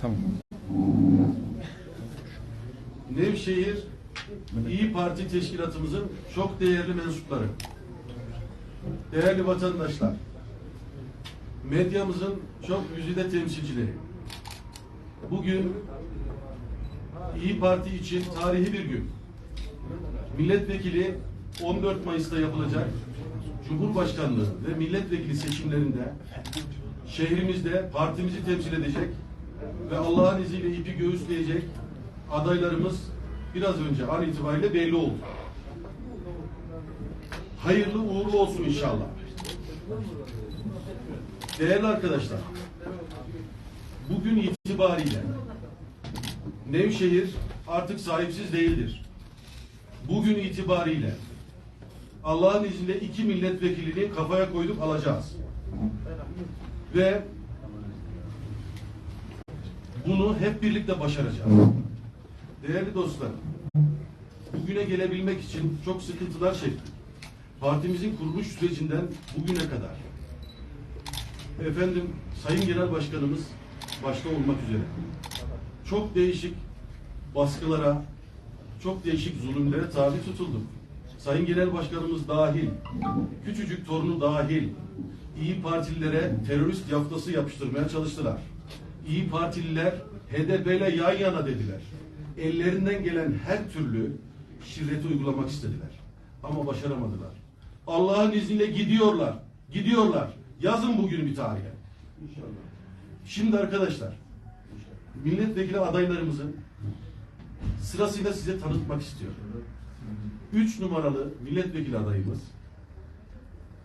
Tamam. Nevşehir İyi Parti Teşkilatımızın çok değerli mensupları, değerli vatandaşlar, medyamızın çok yüzide temsilcileri. Bugün İyi Parti için tarihi bir gün. Milletvekili 14 Mayıs'ta yapılacak Cumhurbaşkanlığı ve milletvekili seçimlerinde şehrimizde partimizi temsil edecek ve Allah'ın izniyle ipi göğüsleyecek adaylarımız biraz önce an itibariyle belli oldu. Hayırlı uğurlu olsun inşallah. Değerli arkadaşlar, bugün itibariyle Nevşehir artık sahipsiz değildir. Bugün itibariyle Allah'ın izniyle iki milletvekilini kafaya koyduk alacağız. Ve bunu hep birlikte başaracağız. Değerli dostlar, bugüne gelebilmek için çok sıkıntılar çektik. Partimizin kuruluş sürecinden bugüne kadar. Efendim, Sayın Genel Başkanımız başta olmak üzere çok değişik baskılara, çok değişik zulümlere tabi tutulduk. Sayın Genel Başkanımız dahil, küçücük torunu dahil, İyi Partililere terörist yaftası yapıştırmaya çalıştılar. İyi Partililer HDP ile yan yana dediler. Ellerinden gelen her türlü şirreti uygulamak istediler. Ama başaramadılar. Allah'ın izniyle gidiyorlar. Gidiyorlar. Yazın bugün bir tarihe. Şimdi arkadaşlar, milletvekili adaylarımızın sırasıyla size tanıtmak istiyorum. Üç numaralı milletvekili adayımız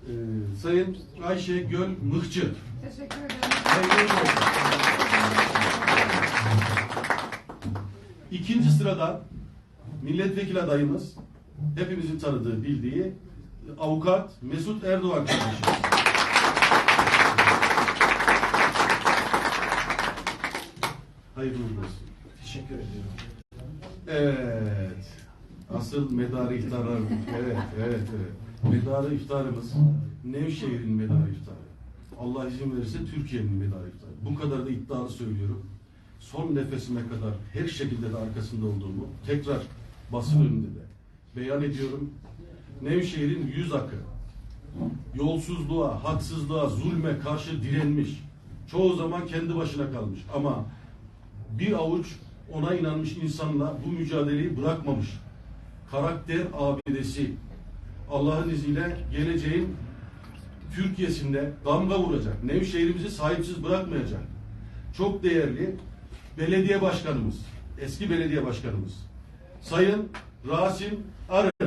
e, Sayın Ayşe Göl Mıhçı. Teşekkür ederim. İkinci sırada milletvekili adayımız hepimizin tanıdığı, bildiği avukat Mesut Erdoğan kardeşim. Hayırlı olsun. Teşekkür ediyorum. Evet. Asıl medarı iftarlar. Evet, evet, evet. Medarı iftarımız Nevşehir'in medarı iftarı. Allah izin verirse Türkiye'nin medarı iftarı. Bu kadar da iddialı söylüyorum. Son nefesime kadar her şekilde de arkasında olduğumu tekrar basın önünde de beyan ediyorum. Nevşehir'in yüz akı yolsuzluğa, haksızlığa, zulme karşı direnmiş. Çoğu zaman kendi başına kalmış ama bir avuç ona inanmış insanla bu mücadeleyi bırakmamış. Karakter abidesi Allah'ın izniyle geleceğin Türkiye'sinde damga vuracak. Nevşehir'imizi sahipsiz bırakmayacak. Çok değerli belediye başkanımız, eski belediye başkanımız Sayın Rasim Arı.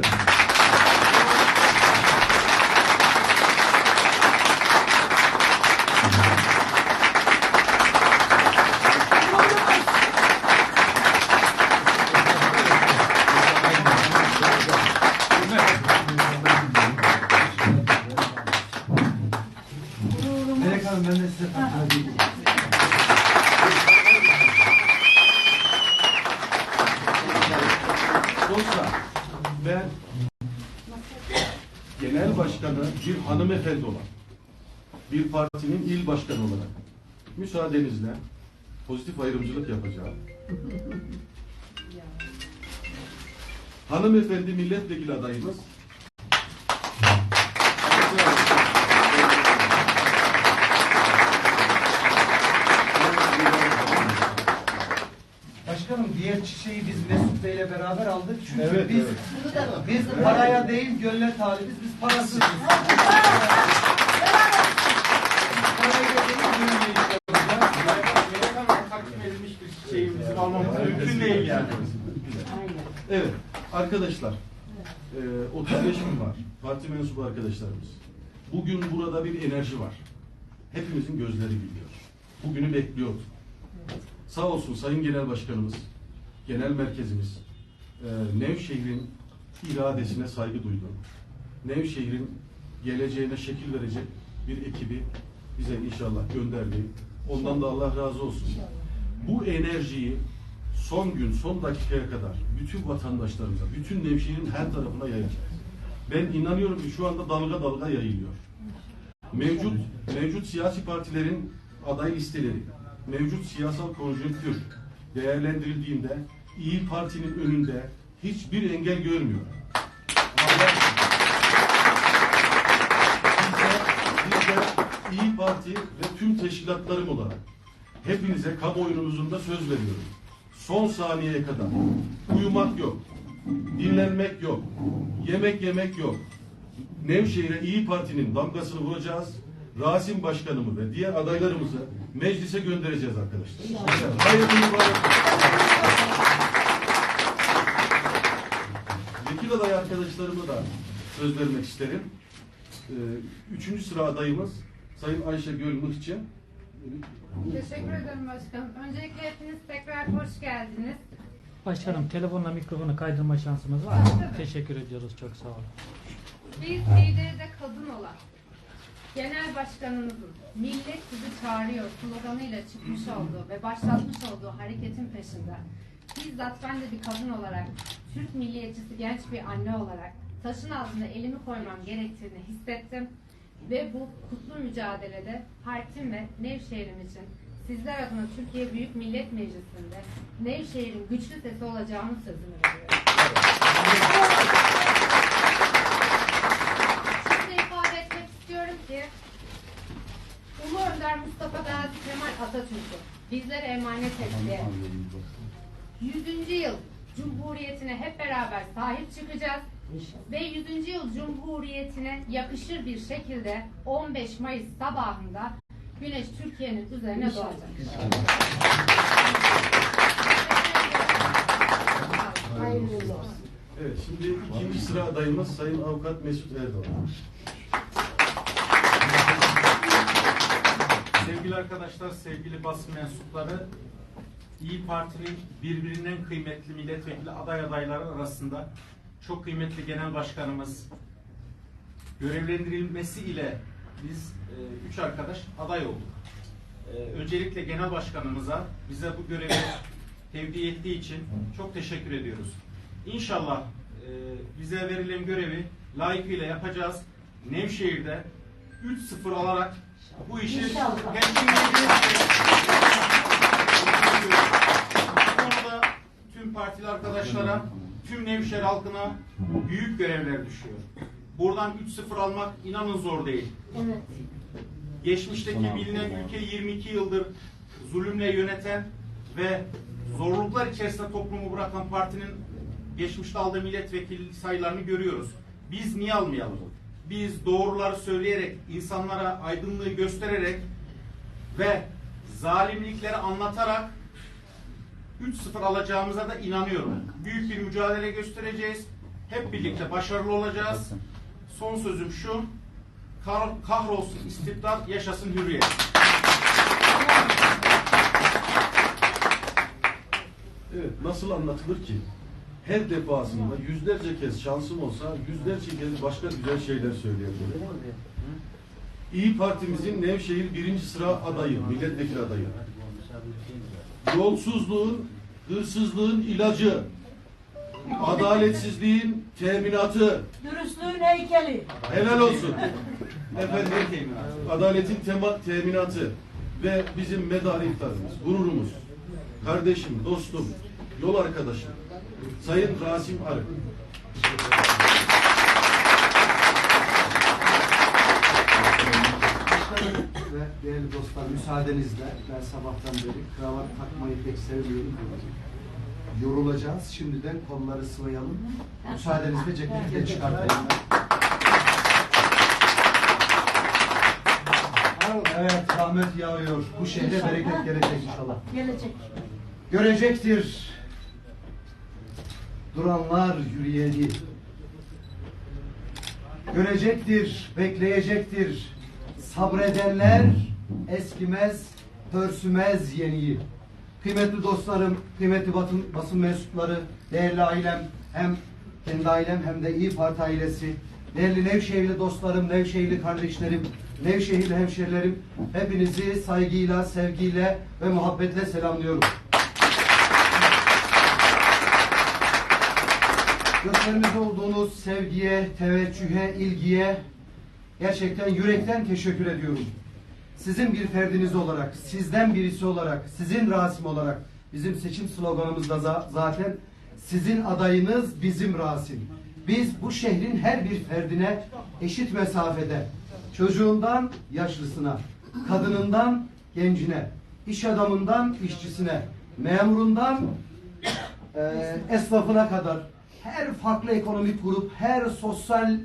Dostlar ben genel başkanı bir hanımefendi olan bir partinin il başkanı olarak müsaadenizle pozitif ayrımcılık yapacağım. Hanımefendi milletvekili adayımız Başkanım diğer çiçeği biz Mesut Bey'le beraber aldık. Çünkü Evet, biz evet. biz paraya değil gönle talibiz. Biz parasız. Parayla değil gönülle iş yapacağız. takdim edilmiş bir çiçeğimizi almamız mümkün değil yani. Evet arkadaşlar e, 35 bin var parti mensubu arkadaşlarımız. Bugün burada bir enerji var. Hepimizin gözleri biliyor. Bugünü bekliyordu. Sağ olsun Sayın Genel Başkanımız, Genel Merkezimiz e, Nevşehir'in iradesine saygı duydu. Nevşehir'in geleceğine şekil verecek bir ekibi bize inşallah gönderdi. Ondan da Allah razı olsun. Bu enerjiyi son gün, son dakikaya kadar bütün vatandaşlarımıza, bütün Nevşehir'in her tarafına yayacağız. Ben inanıyorum ki şu anda dalga dalga yayılıyor. Mevcut mevcut siyasi partilerin aday listeleri, mevcut siyasal konjonktür değerlendirildiğinde İyi Parti'nin önünde hiçbir engel görmüyor. Biz de İyi Parti ve tüm teşkilatlarım olarak hepinize kamuoyunuzun da söz veriyorum. Son saniyeye kadar uyumak yok, dinlenmek yok, yemek yemek yok. Nevşehir'e İyi Parti'nin damgasını vuracağız. Rasim Başkanımı ve diğer adaylarımızı meclise göndereceğiz arkadaşlar. Hayırlı mübarek Vekil aday arkadaşlarıma da söz vermek isterim. Ee, Üçüncü sıra adayımız Sayın Ayşe Gölmühçe. Teşekkür ederim başkanım. Öncelikle hepiniz tekrar hoş geldiniz. Başkanım telefonla mikrofonu kaydırma şansımız var. Tabii. Teşekkür ediyoruz çok sağ olun. Biz lideride kadın olan genel başkanımızın millet sizi çağırıyor sloganıyla çıkmış olduğu ve başlatmış olduğu hareketin peşinde bizzat ben de bir kadın olarak Türk milliyetçisi genç bir anne olarak taşın altına elimi koymam gerektiğini hissettim ve bu kutlu mücadelede partim ve Nevşehir'im için sizler adına Türkiye Büyük Millet Meclisi'nde Nevşehir'in güçlü sesi olacağımın sözünü veriyorum. Da ifade etmek istiyorum ki Ulu Önder Mustafa Gazi Kemal Atatürk'ü bizlere emanet etti. 100. yıl Cumhuriyetine hep beraber sahip çıkacağız. Ve 100. yıl Cumhuriyetine yakışır bir şekilde 15 Mayıs sabahında Güneş Türkiye'nin üzerine doğacak. Hayırlı olsun. Evet, şimdi ikinci sıra adayımız Sayın Avukat Mesut Erdoğan. Sevgili arkadaşlar, sevgili basın mensupları, İyi Parti'nin birbirinden kıymetli milletvekili aday adayları arasında çok kıymetli genel başkanımız görevlendirilmesi ile biz e, üç arkadaş aday olduk. E, öncelikle genel başkanımıza bize bu görevi tevdi ettiği için çok teşekkür ediyoruz. İnşallah e, bize verilen görevi layıkıyla yapacağız. Nevşehir'de 3-0 alarak bu işi Bu konuda tüm partili arkadaşlara, tüm Nevşehir halkına büyük görevler düşüyor. Buradan 3-0 almak inanın zor değil. Geçmişteki bilinen ülke 22 yıldır zulümle yöneten ve zorluklar içerisinde toplumu bırakan partinin geçmişte aldığı milletvekili sayılarını görüyoruz. Biz niye almayalım? Biz doğruları söyleyerek, insanlara aydınlığı göstererek ve zalimlikleri anlatarak 3-0 alacağımıza da inanıyorum. Büyük bir mücadele göstereceğiz. Hep birlikte başarılı olacağız. Son sözüm şu. Kah- Kahrolsun istibdat, yaşasın hürriyet. Evet, nasıl anlatılır ki? Her defasında yüzlerce kez şansım olsa yüzlerce kez başka güzel şeyler söyleyebilirim. İyi Partimizin Nevşehir birinci sıra adayı, milletvekili adayı. Yolsuzluğun, hırsızlığın ilacı, adaletsizliğin teminatı, Dürüstlüğün heykeli. helal olsun. Efendim, adaletin tema, teminatı ve bizim medarı iftarımız, gururumuz, kardeşim, dostum, yol arkadaşım, Sayın Rasim Arık. Ve değerli dostlar müsaadenizle ben sabahtan beri kravat takmayı pek sevmiyorum. Yorulacağız. Şimdiden kolları sıvayalım. Müsaadenizle ceketi de çıkartayım. Evet, rahmet yağıyor. Bu şehre bereket gelecek inşallah. Gelecek. Görecektir. Duranlar yürüyeni. Görecektir, bekleyecektir. Sabredenler eskimez, pörsümez yeniyi. Kıymetli dostlarım, kıymetli basın, basın mensupları, değerli ailem, hem kendi ailem hem de İyi Parti ailesi, değerli Nevşehirli dostlarım, Nevşehirli kardeşlerim, Nevşehirli hemşerilerim, hepinizi saygıyla, sevgiyle ve muhabbetle selamlıyorum. Göstermiş olduğunuz sevgiye, teveccühe, ilgiye gerçekten yürekten teşekkür ediyorum. Sizin bir ferdiniz olarak, sizden birisi olarak, sizin Rasim olarak bizim seçim sloganımız da za- zaten sizin adayınız bizim Rasim. Biz bu şehrin her bir ferdine eşit mesafede çocuğundan yaşlısına, kadınından gencine, iş adamından işçisine, memurundan e, esnafına kadar her farklı ekonomik grup, her sosyal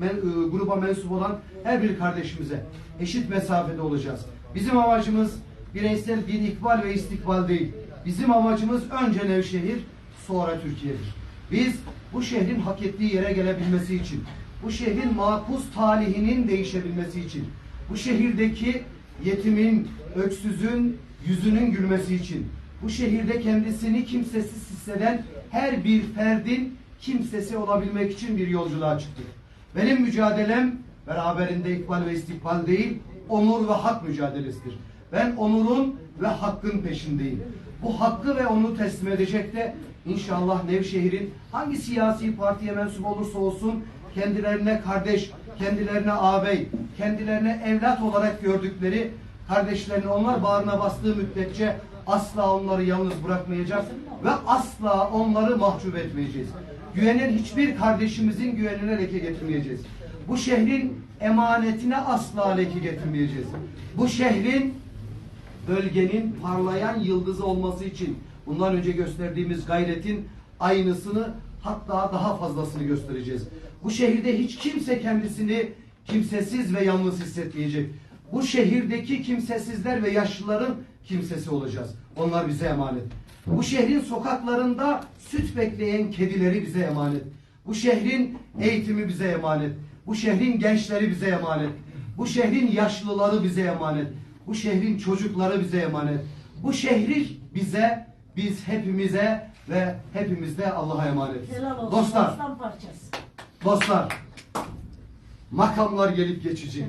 men, e, gruba mensup olan her bir kardeşimize eşit mesafede olacağız. Bizim amacımız bireysel bir ikbal ve istikbal değil. Bizim amacımız önce Nevşehir, sonra Türkiye'dir. Biz bu şehrin hak ettiği yere gelebilmesi için, bu şehrin makuz talihinin değişebilmesi için, bu şehirdeki yetimin, öksüzün yüzünün gülmesi için, bu şehirde kendisini kimsesiz hisseden her bir ferdin kimsesi olabilmek için bir yolculuğa çıktık. Benim mücadelem beraberinde ikbal ve istikbal değil, onur ve hak mücadelesidir. Ben onurun ve hakkın peşindeyim. Bu hakkı ve onu teslim edecek de inşallah Nevşehir'in hangi siyasi partiye mensup olursa olsun kendilerine kardeş, kendilerine ağabey, kendilerine evlat olarak gördükleri kardeşlerini onlar bağrına bastığı müddetçe asla onları yalnız bırakmayacak ve asla onları mahcup etmeyeceğiz. Güvenen hiçbir kardeşimizin güvenine leke getirmeyeceğiz. Bu şehrin emanetine asla leke getirmeyeceğiz. Bu şehrin bölgenin parlayan yıldızı olması için bundan önce gösterdiğimiz gayretin aynısını hatta daha fazlasını göstereceğiz. Bu şehirde hiç kimse kendisini kimsesiz ve yalnız hissetmeyecek. Bu şehirdeki kimsesizler ve yaşlıların kimsesi olacağız. Onlar bize emanet. Bu şehrin sokaklarında süt bekleyen kedileri bize emanet. Bu şehrin eğitimi bize emanet. Bu şehrin gençleri bize emanet. Bu şehrin yaşlıları bize emanet. Bu şehrin çocukları bize emanet. Bu şehri bize, biz hepimize ve hepimiz de Allah'a olsun. Dostlar, dostlar, makamlar gelip geçici.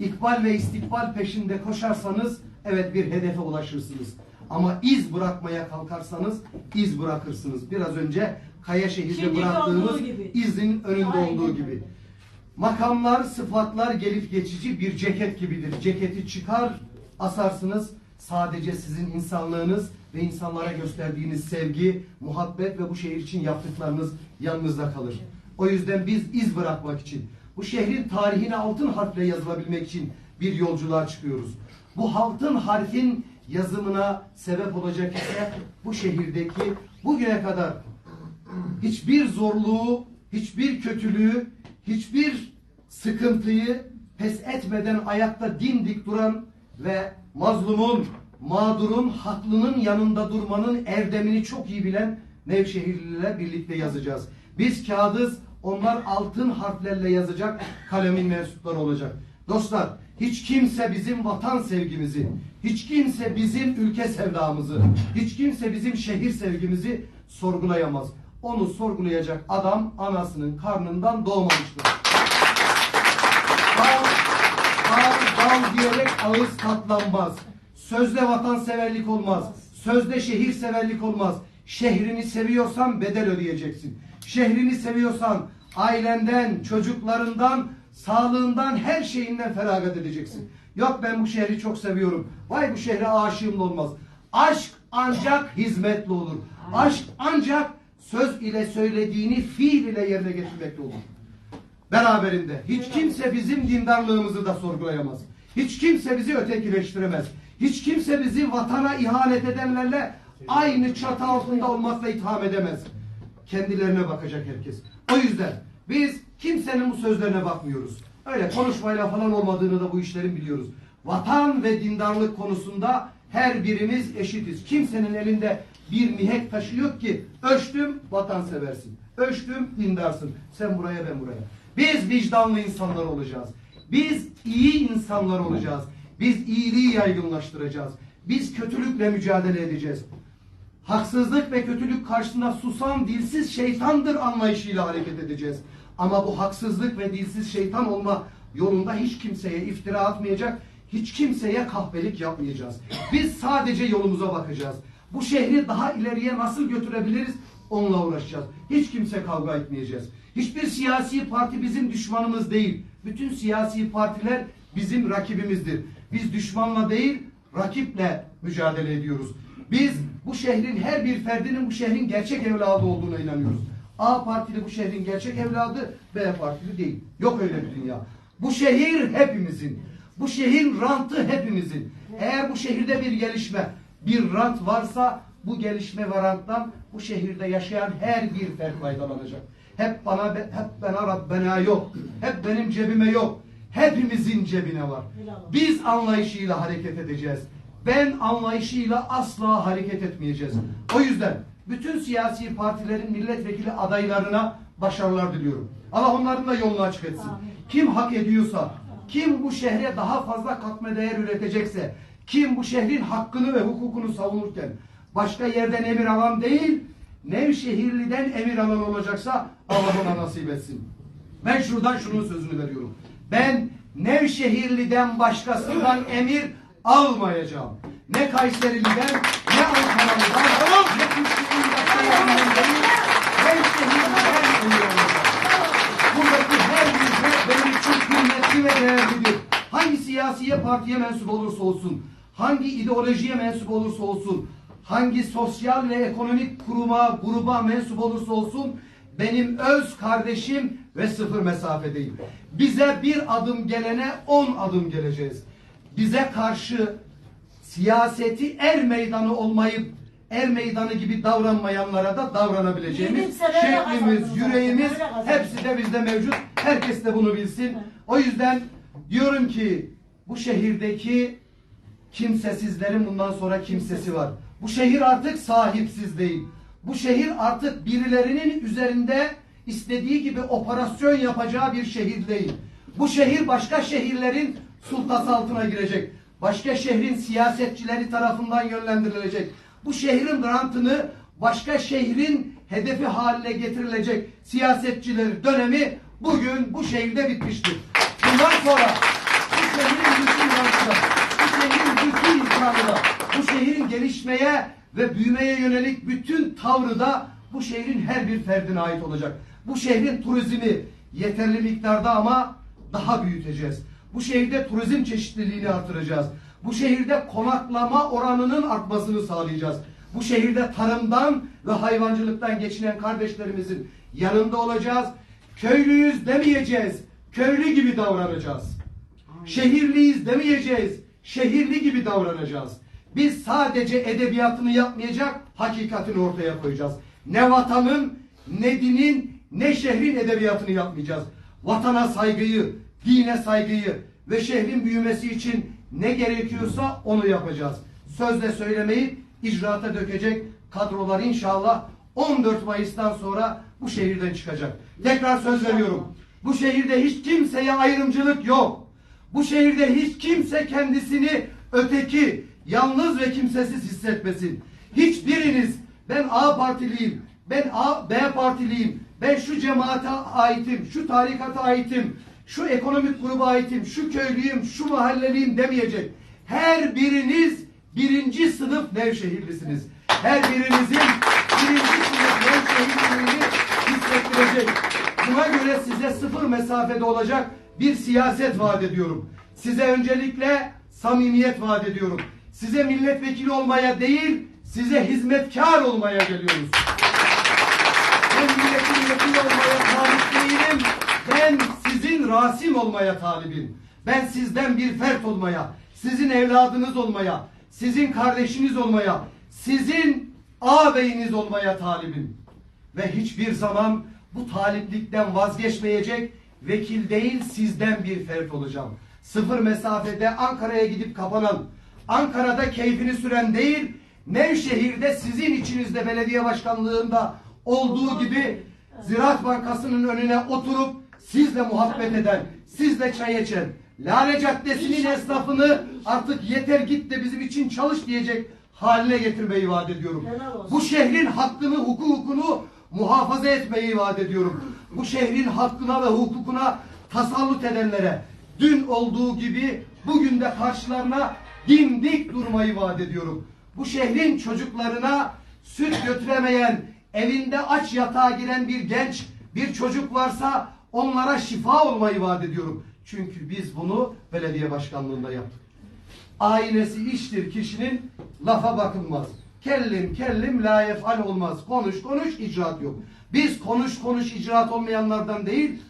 İkbal ve istikbal peşinde koşarsanız evet bir hedefe ulaşırsınız. Ama iz bırakmaya kalkarsanız iz bırakırsınız. Biraz önce Kayaşehir'de Şimdiki bıraktığımız izin önünde Aynen. olduğu gibi. Makamlar, sıfatlar gelip geçici bir ceket gibidir. Ceketi çıkar, asarsınız. Sadece sizin insanlığınız ve insanlara gösterdiğiniz sevgi, muhabbet ve bu şehir için yaptıklarınız yanınızda kalır. O yüzden biz iz bırakmak için, bu şehrin tarihine altın harfle yazılabilmek için bir yolculuğa çıkıyoruz. Bu altın harfin yazımına sebep olacak ise bu şehirdeki bugüne kadar hiçbir zorluğu, hiçbir kötülüğü, hiçbir sıkıntıyı pes etmeden ayakta dimdik duran ve mazlumun, mağdurun, haklının yanında durmanın erdemini çok iyi bilen Nevşehirlilerle birlikte yazacağız. Biz kağıdız, onlar altın harflerle yazacak kalemin mensupları olacak. Dostlar, hiç kimse bizim vatan sevgimizi, hiç kimse bizim ülke sevdamızı, hiç kimse bizim şehir sevgimizi sorgulayamaz. Onu sorgulayacak adam anasının karnından doğmamıştır. Dal, dal, dal diyerek ağız tatlanmaz. Sözde vatanseverlik olmaz. Sözde şehir severlik olmaz. Şehrini seviyorsan bedel ödeyeceksin. Şehrini seviyorsan ailenden, çocuklarından, sağlığından, her şeyinden feragat edeceksin. Yok ben bu şehri çok seviyorum. Vay bu şehre aşığım da olmaz. Aşk ancak hizmetle olur. Aşk ancak söz ile söylediğini fiil ile yerine getirmekle olur beraberinde. Hiç kimse bizim dindarlığımızı da sorgulayamaz. Hiç kimse bizi ötekileştiremez. Hiç kimse bizi vatana ihanet edenlerle aynı çatı altında olmakla itham edemez. Kendilerine bakacak herkes. O yüzden biz kimsenin bu sözlerine bakmıyoruz. Öyle konuşmayla falan olmadığını da bu işlerin biliyoruz. Vatan ve dindarlık konusunda her birimiz eşitiz. Kimsenin elinde bir mihenk taşı yok ki ölçtüm vatanseversin. Ölçtüm dindarsın. Sen buraya ben buraya. Biz vicdanlı insanlar olacağız. Biz iyi insanlar olacağız. Biz iyiliği yaygınlaştıracağız. Biz kötülükle mücadele edeceğiz. Haksızlık ve kötülük karşısında susan dilsiz şeytandır anlayışıyla hareket edeceğiz. Ama bu haksızlık ve dilsiz şeytan olma yolunda hiç kimseye iftira atmayacak, hiç kimseye kahpelik yapmayacağız. Biz sadece yolumuza bakacağız. Bu şehri daha ileriye nasıl götürebiliriz? Onunla uğraşacağız. Hiç kimse kavga etmeyeceğiz. Hiçbir siyasi parti bizim düşmanımız değil. bütün siyasi partiler bizim rakibimizdir. Biz düşmanla değil, rakiple mücadele ediyoruz. Biz bu şehrin her bir ferdinin bu şehrin gerçek evladı olduğuna inanıyoruz. A partili bu şehrin gerçek evladı, B partili değil. Yok öyle bir dünya. Bu şehir hepimizin. Bu şehrin rantı hepimizin. Eğer bu şehirde bir gelişme, bir rant varsa bu gelişme ve ranttan bu şehirde yaşayan her bir fert faydalanacak. Hep bana, hep bana Rabbena yok. Hep benim cebime yok. Hepimizin cebine var. Biz anlayışıyla hareket edeceğiz. Ben anlayışıyla asla hareket etmeyeceğiz. O yüzden bütün siyasi partilerin milletvekili adaylarına başarılar diliyorum. Allah onların da yolunu açık etsin. Kim hak ediyorsa, kim bu şehre daha fazla katma değer üretecekse, kim bu şehrin hakkını ve hukukunu savunurken başka yerden emir alan değil, Nevşehirli'den emir alan olacaksa Allah ona nasip etsin. Ben şuradan şunun sözünü veriyorum. Ben Nevşehirli'den başkasından emir almayacağım. Ne Kayseri'liden, ne ne Kuşlu'nun başka yerinden değil, Nevşehirli'den emir alacağım. Buradaki her fert benim için kıymetli ve değerlidir. Hangi siyasiye partiye mensup olursa olsun, hangi ideolojiye mensup olursa olsun, hangi sosyal ve ekonomik kuruma, gruba mensup olursa olsun, benim öz kardeşim ve sıfır mesafedeyim. Bize bir adım gelene on adım geleceğiz. Bize karşı siyaseti er meydanı olmayıp er meydanı gibi davranmayanlara da davranabileceğimiz şeklimiz, yüreğimiz hepsi de bizde mevcut. Herkes de bunu bilsin. O yüzden diyorum ki bu şehirdeki kimsesizlerin bundan sonra kimsesi var. Bu şehir artık sahipsiz değil. Bu şehir artık birilerinin üzerinde istediği gibi operasyon yapacağı bir şehir değil. Bu şehir başka şehirlerin sultası altına girecek. Başka şehrin siyasetçileri tarafından yönlendirilecek. Bu şehrin rantını başka şehrin hedefi haline getirilecek siyasetçilerin dönemi bugün bu şehirde bitmiştir. Bundan sonra bu şehrin bütün rantı, bu şehrin bütün imkanı da, bu şehrin gelişmeye ve büyümeye yönelik bütün tavrı da bu şehrin her bir ferdine ait olacak. Bu şehrin turizmi yeterli miktarda ama daha büyüteceğiz. Bu şehirde turizm çeşitliliğini artıracağız. Bu şehirde konaklama oranının artmasını sağlayacağız. Bu şehirde tarımdan ve hayvancılıktan geçinen kardeşlerimizin yanında olacağız. Köylüyüz demeyeceğiz. Köylü gibi davranacağız. Şehirliyiz demeyeceğiz. Şehirli gibi davranacağız. Biz sadece edebiyatını yapmayacak, hakikatini ortaya koyacağız. Ne vatanın, ne dinin, ne şehrin edebiyatını yapmayacağız. Vatana saygıyı, dine saygıyı ve şehrin büyümesi için ne gerekiyorsa onu yapacağız. Sözle söylemeyip icraata dökecek kadrolar inşallah 14 Mayıs'tan sonra bu şehirden çıkacak. Tekrar söz veriyorum. Bu şehirde hiç kimseye ayrımcılık yok. Bu şehirde hiç kimse kendisini öteki, yalnız ve kimsesiz hissetmesin. Hiçbiriniz ben A partiliyim, ben A, B partiliyim, ben şu cemaate aitim, şu tarikata aitim, şu ekonomik gruba aitim, şu köylüyüm, şu mahalleliyim demeyecek. Her biriniz birinci sınıf Nevşehirlisiniz. Her birinizin birinci sınıf Nevşehirliliğini hissettirecek. Buna göre size sıfır mesafede olacak bir siyaset vaat ediyorum. Size öncelikle samimiyet vaat ediyorum. Size milletvekili olmaya değil, size hizmetkar olmaya geliyoruz. Ben milletin olmaya talip değilim. Ben sizin Rasim olmaya talibim. Ben sizden bir fert olmaya, sizin evladınız olmaya, sizin kardeşiniz olmaya, sizin ağabeyiniz olmaya talibim. Ve hiçbir zaman bu taliplikten vazgeçmeyecek, vekil değil sizden bir fert olacağım. Sıfır mesafede Ankara'ya gidip kapanan, Ankara'da keyfini süren değil, Nevşehir'de sizin içinizde belediye başkanlığında olduğu gibi Ziraat Bankası'nın önüne oturup sizle muhabbet eden, sizle çay içen, Lale Caddesi'nin esnafını artık yeter git de bizim için çalış diyecek haline getirmeyi vaat ediyorum. Bu şehrin hakkını, hukukunu muhafaza etmeyi vaat ediyorum. Bu şehrin hakkına ve hukukuna tasallut edenlere dün olduğu gibi bugün de karşılarına dimdik durmayı vaat ediyorum. Bu şehrin çocuklarına süt götüremeyen, evinde aç yatağa giren bir genç, bir çocuk varsa onlara şifa olmayı vaat ediyorum. Çünkü biz bunu belediye başkanlığında yaptık. Aynesi iştir kişinin lafa bakılmaz. Kellim kellim la yefal olmaz. Konuş konuş icraat yok. Biz konuş konuş icraat olmayanlardan değil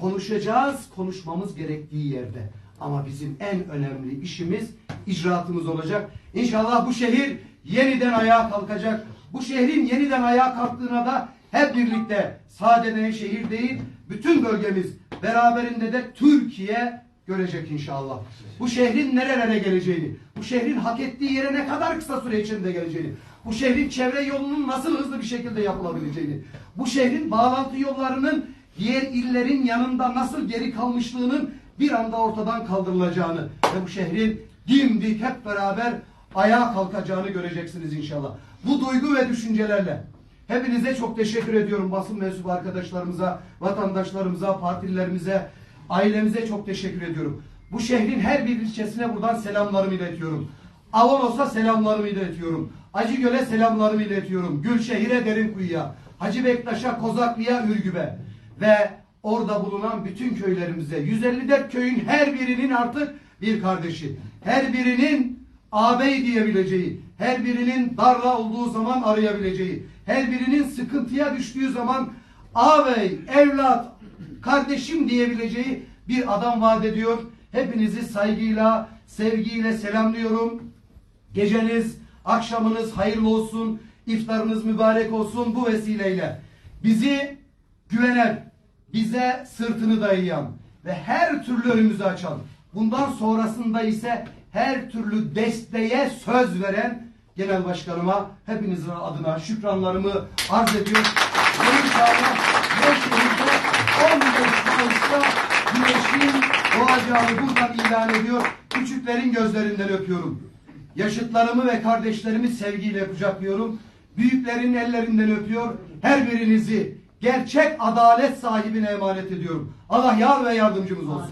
konuşacağız konuşmamız gerektiği yerde. Ama bizim en önemli işimiz icraatımız olacak. İnşallah bu şehir yeniden ayağa kalkacak. Bu şehrin yeniden ayağa kalktığına da hep birlikte sadece şehir değil bütün bölgemiz beraberinde de Türkiye görecek inşallah. Bu şehrin nerelere geleceğini, bu şehrin hak ettiği yere ne kadar kısa süre içinde geleceğini, bu şehrin çevre yolunun nasıl hızlı bir şekilde yapılabileceğini, bu şehrin bağlantı yollarının diğer illerin yanında nasıl geri kalmışlığının bir anda ortadan kaldırılacağını ve bu şehrin dimdik hep beraber ayağa kalkacağını göreceksiniz inşallah. Bu duygu ve düşüncelerle hepinize çok teşekkür ediyorum basın mensubu arkadaşlarımıza, vatandaşlarımıza, partililerimize, ailemize çok teşekkür ediyorum. Bu şehrin her bir ilçesine buradan selamlarımı iletiyorum. Avalos'a selamlarımı iletiyorum. Acıgöl'e selamlarımı iletiyorum. Gülşehir'e Derinkuyu'ya, Hacı Bektaş'a, Kozaklı'ya, Ürgüp'e ve orada bulunan bütün köylerimize 154 köyün her birinin artık bir kardeşi. Her birinin ağabey diyebileceği, her birinin darla olduğu zaman arayabileceği, her birinin sıkıntıya düştüğü zaman ağabey, evlat, kardeşim diyebileceği bir adam vaat ediyor. Hepinizi saygıyla, sevgiyle selamlıyorum. Geceniz, akşamınız hayırlı olsun. iftarınız mübarek olsun bu vesileyle. Bizi güvenen, bize sırtını dayayan ve her türlü önümüzü açan, bundan sonrasında ise her türlü desteğe söz veren genel başkanıma hepinizin adına şükranlarımı arz ediyor. Ve inşallah şehirde 15 Mayıs'ta güneşin doğacağını buradan ilan ediyor. Küçüklerin gözlerinden öpüyorum. Yaşıtlarımı ve kardeşlerimi sevgiyle kucaklıyorum. Büyüklerin ellerinden öpüyor. Her birinizi gerçek adalet sahibine emanet ediyorum. Allah yar ve yardımcımız olsun.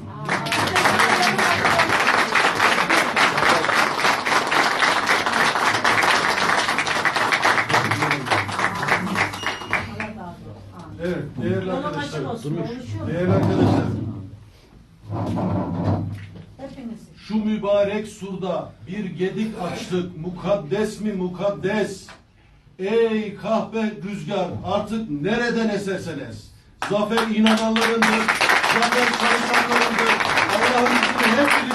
Arkadaşlar. konuşuyor Değerli arkadaşlar. Hepiniz. Şu mübarek surda bir gedik açtık. Mukaddes mi mukaddes? Ey kahpe rüzgar artık nereden esersen es. Zafer inananlarındır. Zafer çalışanlarındır. Allah'ın izniyle hep